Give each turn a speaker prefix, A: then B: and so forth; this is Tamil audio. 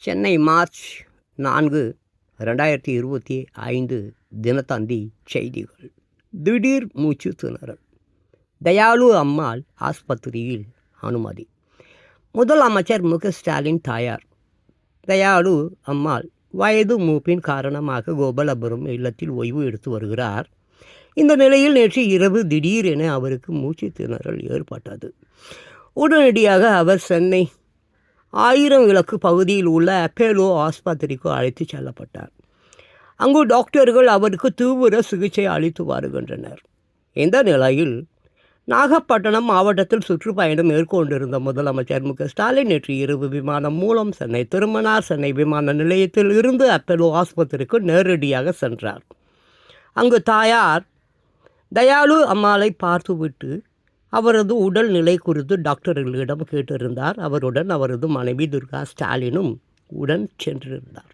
A: சென்னை மார்ச் நான்கு ரெண்டாயிரத்தி இருபத்தி ஐந்து தினத்தந்தி செய்திகள். திடீர் மூச்சு திணறல். தயாளு அம்மாள் ஆஸ்பத்திரியில் அனுமதி. முதலமைச்சர் மு ஸ்டாலின் தாயார். தயாளு அம்மாள் வயது மூப்பின் காரணமாக கோபாலபுரம் இல்லத்தில் ஓய்வு எடுத்து வருகிறார். இந்த நிலையில் நேற்று இரவு திடீரென அவருக்கு மூச்சு திணறல் ஏற்பட்டது. உடனடியாக அவர் சென்னை ஆயிரம் விளக்கு பகுதியில் உள்ள அப்பேலோ ஆஸ்பத்திரிக்கு அழைத்து செல்லப்பட்டார். அங்கு டாக்டர்கள் அவருக்கு தீவிர சிகிச்சை அளித்து வருகின்றனர். இந்த நிலையில் நாகப்பட்டினம் மாவட்டத்தில் சுற்றுப்பயணம் மேற்கொண்டிருந்த முதலமைச்சர் மு. க. ஸ்டாலின் நேற்று இரவு விமானம் மூலம் சென்னை திருமணார் சென்னை விமான நிலையத்தில் இருந்து அப்பேலோ ஆஸ்பத்திரிக்கு நேரடியாக சென்றார். அங்கு தாயார் தயாளு அம்மாளை பார்த்துவிட்டு அவரது உடல் நிலை குறித்து டாக்டர்களிடம் கேட்டிருந்தார். அவருடன் அவரது மனைவி துர்கா ஸ்டாலினும் உடன் சென்றிருந்தார்.